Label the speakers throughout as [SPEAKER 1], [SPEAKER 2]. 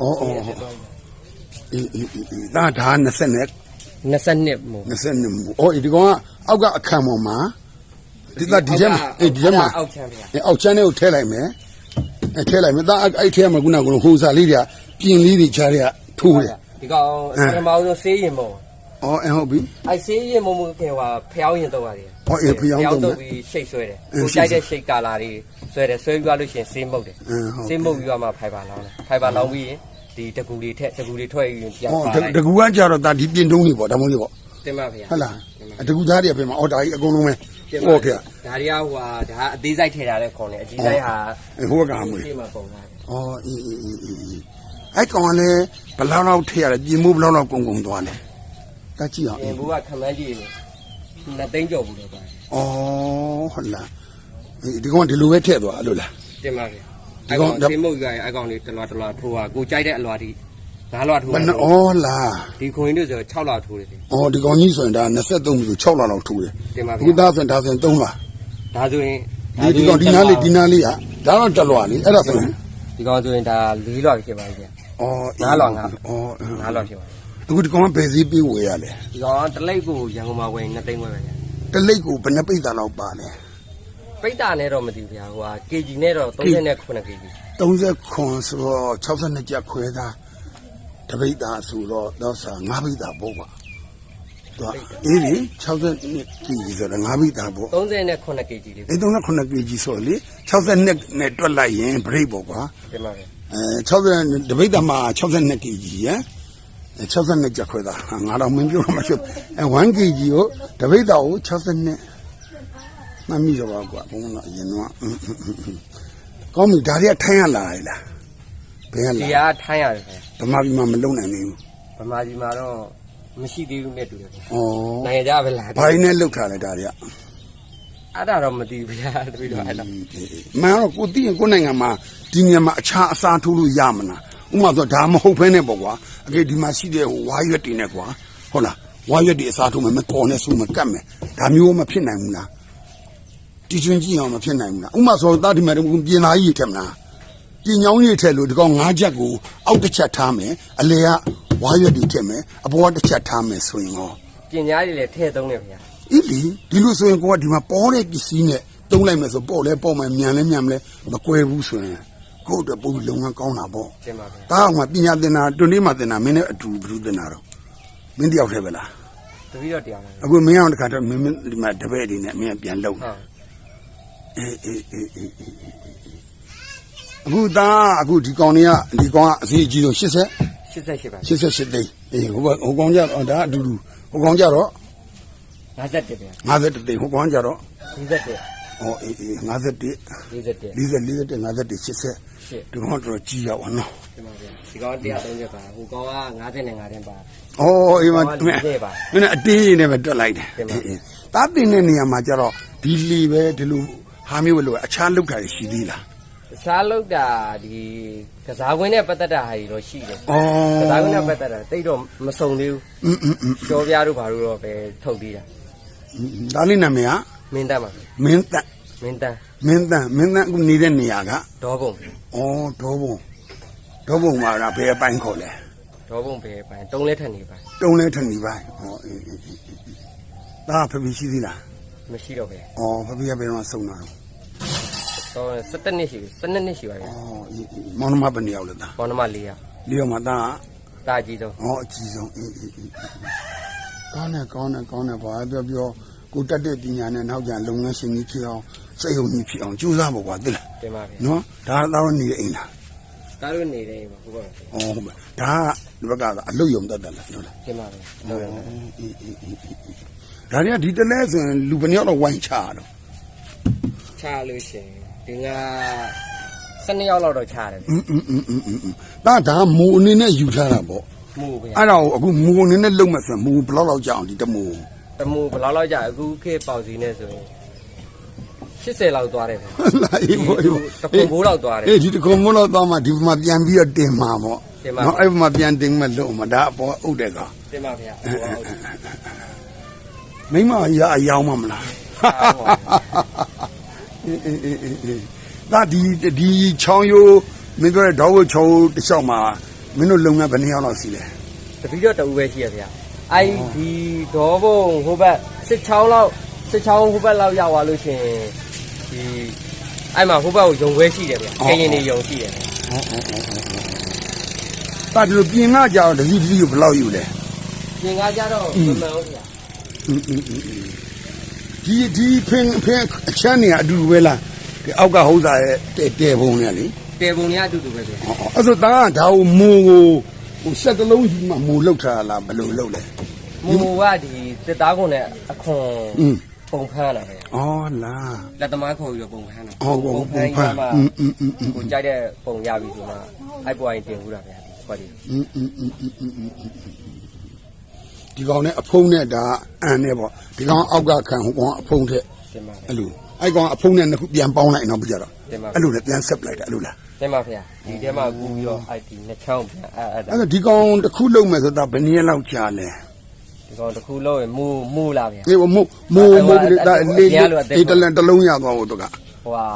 [SPEAKER 1] အော်အော်အေးအေးအေးဒါဒါ20နဲ့
[SPEAKER 2] 22မို့
[SPEAKER 1] 20နဲ့အော်ဒီကောင်ကအောက်ကအခန်းပေါ်မှာဒီကဒီထဲမှာအေးဒီထဲမှာ
[SPEAKER 2] အောက်ချမ်းဗျာ
[SPEAKER 1] အဲအောက်ချမ်းလေးကိုထည့်လိုက်မယ်အဲထည့်လိုက်မယ်ဒါအဲ့အဲ့ထဲမှာခုနကဟိုစားလေးတွေကပြင်လေးတွေချားတွေကထိုးတယ်
[SPEAKER 2] ဒီကောင်ပထမဆုံးဆေးရင်မို့
[SPEAKER 1] အော်အဲဟုတ်ပြီ
[SPEAKER 2] အဲဆေးရင်မို့မို့ခင်ဟိုဖျောင်းရင်တော့ရတယ်
[SPEAKER 1] အော်အေးဖျောင်းတော့မယ်
[SPEAKER 2] ပြီးရှိတ်ဆွဲတယ်
[SPEAKER 1] အင်း
[SPEAKER 2] ကိုကြိုက်တဲ့ရှိတ်ကာလာတွေဆွဲတယ်ဆွဲပြီးသွားလို့ရှိရင်ဆေးမုတ်တယ်
[SPEAKER 1] အင်းဟုတ်
[SPEAKER 2] ဆေးမုတ်ပြီးတော့မှဖိုင်ဘာလောင်းတယ်ဖိုင်ဘာလောင်းပြီးရင်ဒီတကူတွေထက်တကူတွေထွက်ရင်ပြန်
[SPEAKER 1] ဟော
[SPEAKER 2] ပါ
[SPEAKER 1] တ
[SPEAKER 2] လိုက်
[SPEAKER 1] တကူကကြတော့ဒါဒီပြင်တုံးတွေပေါ့ဒါမှမဟုတ်လေပေါ့
[SPEAKER 2] တင်ပါဗျာ
[SPEAKER 1] ဟုတ်လားအတကူသားတွေပြင်မှာအော်ဒါကြီးအကုန်လုံးပဲ
[SPEAKER 2] တင်ပါ
[SPEAKER 1] ဟုတ်ကဲ့
[SPEAKER 2] ဒါတွေကဟိုဟာဒါအသေးစိတ်ထည့်ထားတဲ့ခွန်လေအကြီးစိတ်ဟာ
[SPEAKER 1] အဲဟိုကမွေ
[SPEAKER 2] ဒီမှာပုံထားတယ်
[SPEAKER 1] အော်အေးအေးအေးအေးအေးအဲ့ကောင်ကလည်းဘယ်လောက်လောက်ထည့်ရတယ်ပြင်မှုဘယ်လောက်လောက်ကုန်ကုန်သွားလဲတကြည့်အောင်
[SPEAKER 2] အ
[SPEAKER 1] အေး
[SPEAKER 2] င်းဘူးကခမန်းကြီး နှစ်သိန်းကျော်ဘူးလို့ပါ
[SPEAKER 1] အော်ဟုတ်လားအေးဒီကောင်ကဒီလိုပဲထည့်သွားအဲ့လိုလား
[SPEAKER 2] တင်ပါဗျာ
[SPEAKER 1] ဒီ
[SPEAKER 2] အ
[SPEAKER 1] ကောင်
[SPEAKER 2] ကောင်ဆေးမုတ်ရရင်အကောင်လေးတလွာတလွာထိုးတာကိုကြိုက်တဲ့အလွာဒီငါးလွာထိုး
[SPEAKER 1] ဘ
[SPEAKER 2] တာ
[SPEAKER 1] ယ်နဲ့အော်လား
[SPEAKER 2] ဒီခွင်တို့ဆို6လွာထိုးတယ်လေ
[SPEAKER 1] အော်ဒီကောင်ကြီးဆိုရင်ဒါ23ပြီ6လလောက်ထိုးတယ်
[SPEAKER 2] တင်ပါ
[SPEAKER 1] အခု
[SPEAKER 2] ဗျာ
[SPEAKER 1] သားဆိုရင်ဒါဆိုရင်3လ
[SPEAKER 2] ဒါဆိုရင်
[SPEAKER 1] ဒီဒီကောင်ဒီနားလေးဒီနားလေးကဒါတော့တက်လွာလေအဲ့ဒါဆိုရင်
[SPEAKER 2] ဒီကောင်ဆိုရင်ဒါ၄လွာဖြစ်ပါပြီဗျာ
[SPEAKER 1] အော်
[SPEAKER 2] ငါးလွှာငါး
[SPEAKER 1] အော်
[SPEAKER 2] ငါးလွာဖြစ်ပါပြီ
[SPEAKER 1] အခုဒီကောင်ကဘယ်စည်းပေးဝယ်ရလဲ
[SPEAKER 2] ဒီကောင်ကတလိပ်ကိုရန်ကုန်မှာဝင်2သိန်းပဲဗျာ
[SPEAKER 1] တလိပ်ကိုဘယ်နှပိတ်တာလောက်ပါလဲ
[SPEAKER 2] ပိတ်တာနဲ့တော့မသိဘူးဗျာဟိုဟာ kg နဲ့တော့39 kg
[SPEAKER 1] 30ခွန်ဆိုတော့62ကျပ်ခွဲသားတပိတ်တာဆိုတော့တော့စာ9ပိတ်တာပေါ့ကွာတော့အေးလေ62ကီဆိုတော့9ပိတ်တာပေါ့
[SPEAKER 2] 39 kg လေး
[SPEAKER 1] အဲ39 kg ဆိုလေ62နဲ့တွက်လိုက်ရင် break ပေါ့ကွာ
[SPEAKER 2] တင်ပါဗျာ
[SPEAKER 1] အဲ60တပိတ်တာမှာ62 kg ရယ်အဲ 62ကျပ်ခွဲသားဟာငါတော့မင်းပြောတော့မှရှုပ်အဲ 1 kg ကိုတပိတ်တာကို62မမီးတော့ပါကွာဘုံတော့အရင်တော့အင်းအင်းအင်းအင်းကောင်းပြီဒါတွေကထိုင်းရလာလေလားဘယ်က
[SPEAKER 2] ဒီ
[SPEAKER 1] လာ
[SPEAKER 2] ကထိုင်းရတယ်ဗျာ
[SPEAKER 1] ဗမာပြည်မှာမလုံနိုင်သေးဘူး
[SPEAKER 2] ဗမာပြည်မှာတော့မရှိသေးဘူးနဲ့တူတယ်ဗျာ။
[SPEAKER 1] ဩ
[SPEAKER 2] နိုင်ငံခြားပဲလာတယ်။
[SPEAKER 1] ဘာရင်းနဲ့လုတ်ထားလဲဒါတွေက
[SPEAKER 2] အဲ့ဒါတော့မသိဘူးဗျာတပည့်တော်အဲ့လို။
[SPEAKER 1] မှန်တော့ကိုသိရင်ကိုယ့်နိုင်ငံမှာဒီနေရာမှာအခြားအစားထိုးလို့ရမလား။ ဥပမာဆိုဒါမဟုတ်ဘဲနဲ့ပေါ့ကွာ။အကေဒီမှာရှိတဲ့ဟိုဝါရွက်တွေနဲ့ကွာ။ဟုတ်လား။ဝါရွက်တွေအစားထိုးမယ်မတော်နဲ့ဆိုမကတ်မယ်။ဒါမျိုးမဖြစ်နိုင်ဘူးလား။တီချွင်းကြည့်အောင်မဖြစ်နိုင်ဘူးလား။ဥပမာဆိုသားဒီမှာပြင်သားကြီးထက်မလား။ပြင်ညောင်းကြီးထက်လို့ဒီကောင်ငါးချက်ကိုအောက်တစ်ချက်ထားမယ်။အလေကဝါရွက်တွေထက်မယ်။အပေါ်ကတစ်ချက်ထားမယ်ဆိုရင်ရော
[SPEAKER 2] ပညာတွေလည်းထည့်သုံးတယ်ဗျာ
[SPEAKER 1] အေးလေဒီလိုဆိုရင်ကိုကဒီမှာပေါ်တဲ့ပစ္စည်းနဲ့တုံးလိုက်မယ်ဆိုပေါ်လဲပေါ်မယ်မြန်လဲမြန်မလဲမကွဲဘူးဆိုရင် ကိုယ့်အတွက်ပုံလုံငန်းကောင်းတာပေါ့
[SPEAKER 2] တင်ပါဗျာ
[SPEAKER 1] ဒါကမှပညာသင်တာတွန်လေးမှသင်တာမင်းနဲ့အတူဘယ်လိုသင်တာတော့မင်းတယောက်တည်းပဲလား
[SPEAKER 2] တပည့်တော်တရားပါ
[SPEAKER 1] အခုမင်းအောင်တစ်ခါတော့မင်းမင်းဒီမှာတပည့်တွေနဲ့မင်းကပြန်လုံ
[SPEAKER 2] ဟုတ်
[SPEAKER 1] အေးအေးအေးအေးအေးအခုသားအခုဒီကောင်တွေကဒီကောင်ကအစီအကြီးဆုံး80
[SPEAKER 2] 88ပါ
[SPEAKER 1] 88သိန်းအေးဟိုဘဟိုကောင်ကြတော့ဒါအတူတူဟိုကောင်ကြတော့
[SPEAKER 2] 51ဗျာ
[SPEAKER 1] 50သိန်းဟိုကောင်ကြတော့
[SPEAKER 2] 51
[SPEAKER 1] ဟောအေးအေး51 41 41 51 80
[SPEAKER 2] ရှစ်
[SPEAKER 1] ဒီကောင်တော့ကြီးရောက်
[SPEAKER 2] အောင်နော်ဒီမှာဗျာဒီကောင်130ပါဟိုကောင်က55တင်ပါ
[SPEAKER 1] အော်အေးမ
[SPEAKER 2] တူ
[SPEAKER 1] နဲ့
[SPEAKER 2] န
[SPEAKER 1] ည်း
[SPEAKER 2] နည်း
[SPEAKER 1] အတင်းရင်လည်းပဲတွက်လိုက်တယ်
[SPEAKER 2] တား
[SPEAKER 1] တင်တဲ့နေရာမှာကျတော့ဒီလီပဲဒီလိုဟာမျိုးပဲလို့အခြားလောက်တာရှိသေးလား
[SPEAKER 2] စားလောက်တာဒီကစားကွင်းနဲ့ပတ်သက်တာဟာကြီးတော့ရှိတယ်။ကစားကွင်းနဲ့ပတ်သက်တာတိတ်တော့မစုံသေးဘူး။
[SPEAKER 1] အင်းအင်းအင်း။
[SPEAKER 2] ကျော်ပြားတို့ဘာလို့တော့ပဲထုတ်သေးတာ။
[SPEAKER 1] ဒါလေးနာမည်က
[SPEAKER 2] မင်းတတ်ပါ
[SPEAKER 1] မင်းတန်
[SPEAKER 2] မင်းတန်း
[SPEAKER 1] မင်းတန်မင်းတန်အခုနေတဲ့နေရာက
[SPEAKER 2] ဒေါဘုံ
[SPEAKER 1] အော်ဒေါဘုံဒေါဘုံမှာကဘယ်အပိုင်းခေါ်လဲ
[SPEAKER 2] ဒေါဘုံပဲပိုင်းတုံးလဲထန်နေပိုင်း
[SPEAKER 1] တုံးလဲထနေပိုင်းဟောအေးအေးအေးအေးဒါဖဖေရှိသေးလား
[SPEAKER 2] မရှိတော့ပဲ
[SPEAKER 1] အော်ဖဖေကဘယ်တော့ဆုံးတာလဲ
[SPEAKER 2] တော့17နှစ်ရှိပြီ12နှစ်ရှိပါပြီ
[SPEAKER 1] အော်အေးအေးမောင်နှမဘယ်နှစ်ယောက်လဲသား
[SPEAKER 2] ဘောနမလေးရ
[SPEAKER 1] လီယောမှာသားက
[SPEAKER 2] တာကြီးဆုံး။
[SPEAKER 1] အော်အကြီးဆုံးအေးအေးအေးကောင်းတယ်ကောင်းတယ်ကောင်းတယ်ဘာပြောပြော ကိုတက်တဲ့ပညာနဲ့နောက်ကျလုပ်ငန်းရှင်ကြီးဖြစ်အောင်စိတ်ယုံကြည်ဖြစ်အောင်ကြိုးစားဖို့ကွာသိလား
[SPEAKER 2] တင်ပါဗျာ
[SPEAKER 1] နော်ဒါတော့နေတဲ့အိမ်လား
[SPEAKER 2] တားလို့နေတယ်ဟုတ်ပါဘူး
[SPEAKER 1] အော်ဟုတ်ပါဒါကဒီဘက်ကအလုတ်ယုံတတ်တယ်လားဟုတ်လား
[SPEAKER 2] တင်ပါဗျာဟုတ်တယ်
[SPEAKER 1] အေးအေးအေးအေးဒါတွေကဒီတလဲဆိုရင်လူဘယ်နှစ်ယောက်တော့ဝိုင်းချရတော့
[SPEAKER 2] ချလို့ရှိရင်ဒီက12ရောက်လောက်တော့ချတယ်
[SPEAKER 1] อืมอืมอืมอืมဒါဒါမူအနေနဲ့ယူထားတာပေါ့
[SPEAKER 2] မှုဗျာ
[SPEAKER 1] အဲ့ဒါကိုအခုမူအနေနဲ့လုံမဲ့ဆိုရင်မူဘယ်လောက်လောက်ကြာအောင်ဒီတမူ
[SPEAKER 2] တမှုဘယ်လောက်လောက်ကြာအခုခေတ်ပေါစီနဲ့ဆိုရင်80လောက်သွားတယ်ဗျာ
[SPEAKER 1] လာအေးပေါ့အေးပေါ့
[SPEAKER 2] တခုံဘိုးလောက်သွားတယ်
[SPEAKER 1] အေးဒီတကုံမိုးတော့သွားမှဒီမှာပြန်ပြီးတော့တင်မှာပေါ့
[SPEAKER 2] တင်ပါ
[SPEAKER 1] နော်အဲ့မှာပြန်တင်မဲ့လို့မှာဒါအပေါ်အုပ်တဲ့ကောင်
[SPEAKER 2] တင်ပါဗျာဟိုဟုတ်တယ်
[SPEAKER 1] မိမရအယောင်းမမလား
[SPEAKER 2] ဟုတ်ပါ
[SPEAKER 1] အေးအေးအေးအေးအေးဒါဒီဒီချောင်းရိုးမင်းပြောတဲ့ဒေါဝချောင်းတစ်လျှောက်မှာမင်းတို့လုံငန်းဘယ်နှစ်ယောက်လောက်ရှိလဲ
[SPEAKER 2] တပီတော့တူပဲရှိရဗျာ အဲ့ဒီဒေါ်ဘုံဟိုဘက်စစ်ချောင်းလောက်စစ်ချောင်းဟိုဘက်လောက်ရောက်သွားလို့ရှရင်ဒီအဲ့မှာဟိုဘက်ကိုယုံခွဲရှိတယ်ဗျာကရင်နေယုံရှိတယ်
[SPEAKER 1] တာဒီလိုပြင်ကကြတော့တစည်းတစည်းကိုဘယ်လောက်ယူလဲ
[SPEAKER 2] ပြင်ကားကြတော့မမှန်ဘူးဗျာ
[SPEAKER 1] ဒီဒီဖင်ဖင်အချမ်းနေအတူတူပဲလားဒီအောက်ကဟုတ်သားရဲ့တဲတဲပုံနဲ့လေ
[SPEAKER 2] တေပုံတွေအတူတူပဲဗျာ
[SPEAKER 1] ဟောအဲ့ဆိုတာကဒါကိုမူကို ဟိုဆက်တလုံးကြီးမှမူလောက်ထားလားဘယ်လိုလောက်လဲ
[SPEAKER 2] မူမူကဒီတစ်သားကုန်နဲ့အခွန်
[SPEAKER 1] อืม
[SPEAKER 2] ပုံဖမ်းလာပဲ
[SPEAKER 1] ဩလား
[SPEAKER 2] လက်သမားခေါ်ပြီးတော့ပုံဖမ်းတာ
[SPEAKER 1] ဩကိုပုံဖန်อืมอืมอืมอืม
[SPEAKER 2] ကိုကြိုက်တဲ့ပုံရပြီဆိုမှအိုက်ပွားရင်တင်ဘူးတာဗျာဒီခွက်လေး
[SPEAKER 1] อืมอืมอืมอืมอืมဒီကောင်နဲ့အဖုံးနဲ့ဒါအန်နဲ့ပေါ့ဒီကောင်အောက်ကခံဟိုကောင်အဖုံးထက်
[SPEAKER 2] တင်ပါဗျာ
[SPEAKER 1] အဲ့လို အဲ့ကောင်အဖုံးနဲ့နှစ်ခုပြန်ပေါင်းလိုက်တော့ပြကြတော့
[SPEAKER 2] တင်ပါ
[SPEAKER 1] အဲ့လိုလည်းပြန်ဆက်ပလိုက်တယ်အဲ့လိုလား
[SPEAKER 2] တင်ပါဗျာဒီထဲမှာကူပြီးတော့ IT နှစ်ချောင်းပြန်အဲ့အဲ့ဒါ
[SPEAKER 1] အဲ့ဒါဒီကောင်တစ်ခုလုံးမယ်ဆိုတာဘယ်နည်းလောက်ကြာလဲ
[SPEAKER 2] ဒီကောင်တစ်ခုလုံးရင်မူမူလာဗျာ
[SPEAKER 1] ဒီမို့မိုးမိုးကလေးဒါလေး
[SPEAKER 2] အရင်လိုအသက်
[SPEAKER 1] ဒီတလန်တစ်လုံးရသွားဖို့တော့က
[SPEAKER 2] ဟိုဟာ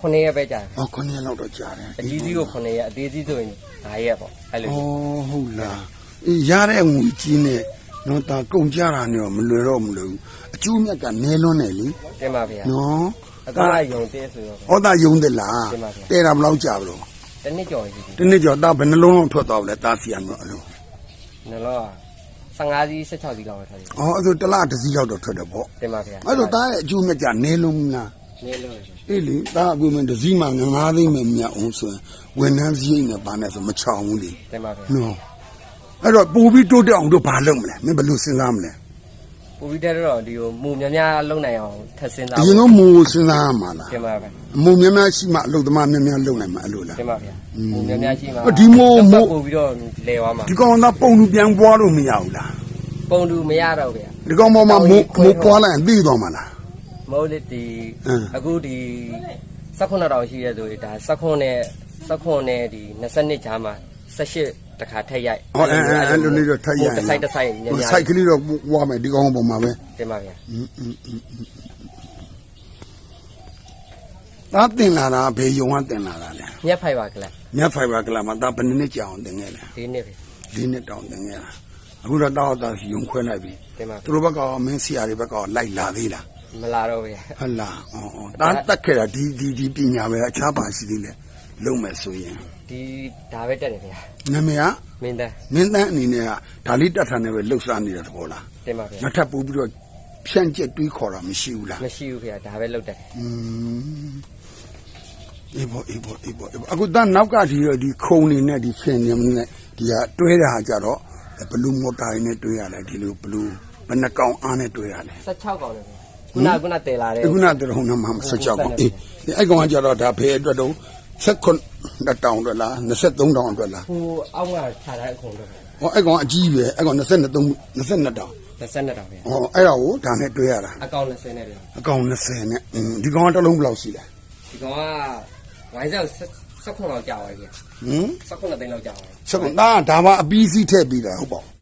[SPEAKER 2] ခုနှစ်ရက်ပဲကြာတယ်
[SPEAKER 1] အော်ခုနှစ်လောက်တော့ကြာတယ်
[SPEAKER 2] အကြီးကြီးကိုခုနှစ်ရက်အသေးကြီးဆိုရင်9ရက်ပေါ့အဲ့လို
[SPEAKER 1] ဩဟုတ်လားအေးရတဲ့ငွေကြီးနဲ့ တော့ဒါကုန်ကြတာနဲ့တော့မလွယ်တော့မလို့အကျိုးမြတ်ကနေလွန်းတယ်လी
[SPEAKER 2] တင်ပါဗျာ
[SPEAKER 1] နော်
[SPEAKER 2] အကားယုံတဲဆိုတော့
[SPEAKER 1] ဟောတာယုံတယ်လား
[SPEAKER 2] တင်ပါဗျာ
[SPEAKER 1] တဲတာဘယ်လောက်ကြာဘလို့
[SPEAKER 2] တနစ်ကြော်ကြီးဒီ
[SPEAKER 1] ဒီနေ့ကျော်တာဘယ်နှလုံးလုံးထွက်သွားလဲတာစီရမယ်အဲ့လို
[SPEAKER 2] နော်တော့15စီး16စီးလောက်ပဲထားတယ်
[SPEAKER 1] ဩအဲ့ဆိုတစ်လားတစ်စီးလောက်တော့ထွက်တယ်ပေါ့
[SPEAKER 2] တင်ပါဗျာ
[SPEAKER 1] အဲ့ဆိုတာရဲ့အကျိုးမြတ်ကနေလွန်းလား
[SPEAKER 2] နေလို့
[SPEAKER 1] အေးလေတာအခုမင်းတစ်စီးမှငငါးသိန်းပဲမြတ်အောင်ဆိုရင်ဝန်ထမ်းစရိတ်နဲ့ပါနဲ့ဆိုမချောင်ဘူးလေ
[SPEAKER 2] တင်ပါဗျာ
[SPEAKER 1] နော် အဲ့တော့ပူပြီးတိုးတက်အောင်တို့ဘာလုပ်မလဲမင်းဘယ်လိုစဉ်းစားမလဲ
[SPEAKER 2] ပူပြီးတဲ့တော့ဒီကိုမူများများလုံနိုင်အောင်ထပ်စင်းသား
[SPEAKER 1] အရင်ကမူကိုစဉ်းစားရမှာလား
[SPEAKER 2] တင်ပါဗျာ
[SPEAKER 1] မူများများရှိမှအလုပ်သမားများများလုပ်နိုင်မှာအဲ့လိုလား
[SPEAKER 2] တင်ပါဗျာမူများများရှိမှာ
[SPEAKER 1] ဒီမို့မို့
[SPEAKER 2] ပူပြီးတော့လဲသွားမှာ
[SPEAKER 1] ဒီကောင်ကပုံလူပြန်ပွားလို့မရဘူးလား
[SPEAKER 2] ပုံတူမရတော့ဗျာ
[SPEAKER 1] ဒီကောင်ပေါ်မှာမူမူပွားလိုက်ရင်သိသွားမှာလား
[SPEAKER 2] မဟုတ်လေဒီ
[SPEAKER 1] အင်း
[SPEAKER 2] အခုဒီ18တောင်ရှိရဲဆိုရင်ဒါ18နဲ့18နဲ့ဒီ22ဂျားမှာ 18တခါထက်ရိုက်
[SPEAKER 1] ဟောအဲအဲအဲ့လိုလေးတော့ထိုက်ရရင်
[SPEAKER 2] တစ်ဆိုင်တစ်ဆိုင်များများ
[SPEAKER 1] စိုက်ကလေးတော့ပွားမယ်ဒီကောင်ပေါ်မှာပဲ
[SPEAKER 2] တင်ပါဗျာ
[SPEAKER 1] ဒါတင်လာတာဘယ်ယုံကတင်လာတာလဲ
[SPEAKER 2] မြက်ဖိုက်ပါကလပ်
[SPEAKER 1] မြတ်ဖိုင်ဘာကလာမှာဒါဘယ်နည်းကြာအောင်တင်ခဲ့လဲ
[SPEAKER 2] ဒီနေ့ပဲ
[SPEAKER 1] ဒီနှစ်တောင်တင်ခဲ့တာအခုတော့တောက်တော့ယုံခွဲလိုက်ပြီ
[SPEAKER 2] တင်ပါ
[SPEAKER 1] သူတို့ဘက်ကမင်းစီယာတွေဘက်ကလိုက်လာသေးလား
[SPEAKER 2] မလာတော့ဗျာ
[SPEAKER 1] ဟုတ်လားအော်အော်ဒါတက်ခဲ့တာဒီဒီဒီပညာပဲအခြားပါရှိသေး လေလုံးမယ်ဆိုရင်
[SPEAKER 2] ဒီဒါပဲတက်နေဗျာ
[SPEAKER 1] နာမည်က
[SPEAKER 2] မင်းတန်း
[SPEAKER 1] မင်းတန်းအနေနဲ့ကဒါလေးတက်ထားနေပဲလှုပ်ရှားနေတဲ့သဘောလား
[SPEAKER 2] တင်ပါဗျာ
[SPEAKER 1] နောက်ထပ်ပို့ပြီးတော့ဖြန့်ကျက်တွေးခေါ်တာမရှိဘူးလား
[SPEAKER 2] မရှိဘူးဗျာဒါပဲလောက်တယ်
[SPEAKER 1] อืมအေးဘောအေးဘောအေးဘောအေးဘောအခုတန်းနောက်ကဒီဒီခုံနေနဲ့ဒီဖင်နေနဲ့ဒီကတွဲတာကြတော့ဘလူးမော်တာနဲ့တွဲရတယ်ဒီလိုဘလူးဘယ်နှကောင်အားနဲ့တွဲရတယ်
[SPEAKER 2] 16ကောင်တယ်ဗျာခုနကခုနတည်လာတယ်
[SPEAKER 1] အခုနတည်းဟိုနမှာ16ကောင်အေးအဲ့ကောင်ကကြတော့ဒါဘယ်အတွက်တော့ 16တောင်အတွက်လား23တောင်အတွက်လား
[SPEAKER 2] ဟိုအောက်ကခြားတဲ့အခုံတော့
[SPEAKER 1] ဟောအဲ့ကောင်အကြီးပဲအဲ့ကောင်23 22တောင်
[SPEAKER 2] 22တောင်ဗျာ
[SPEAKER 1] ဟောအဲ့ဒါကိုဒါနဲ့တွဲရတာ
[SPEAKER 2] အကောင်20နဲ့ဗျာ
[SPEAKER 1] အကောင်20နဲ့อืมဒီကောင်ကတစ်လုံးဘယ်လောက်ရှိလဲ
[SPEAKER 2] ဒီကောင်ကဝိုင်းဆောက်16လောက်ကြာပါဗျာ
[SPEAKER 1] ဟမ်
[SPEAKER 2] 16သိန်းလောက်ကြာပါ
[SPEAKER 1] စကွန်ဒါဒါမှအပီးစီးထည့်ပြီးတာဟုတ်ပါဘူး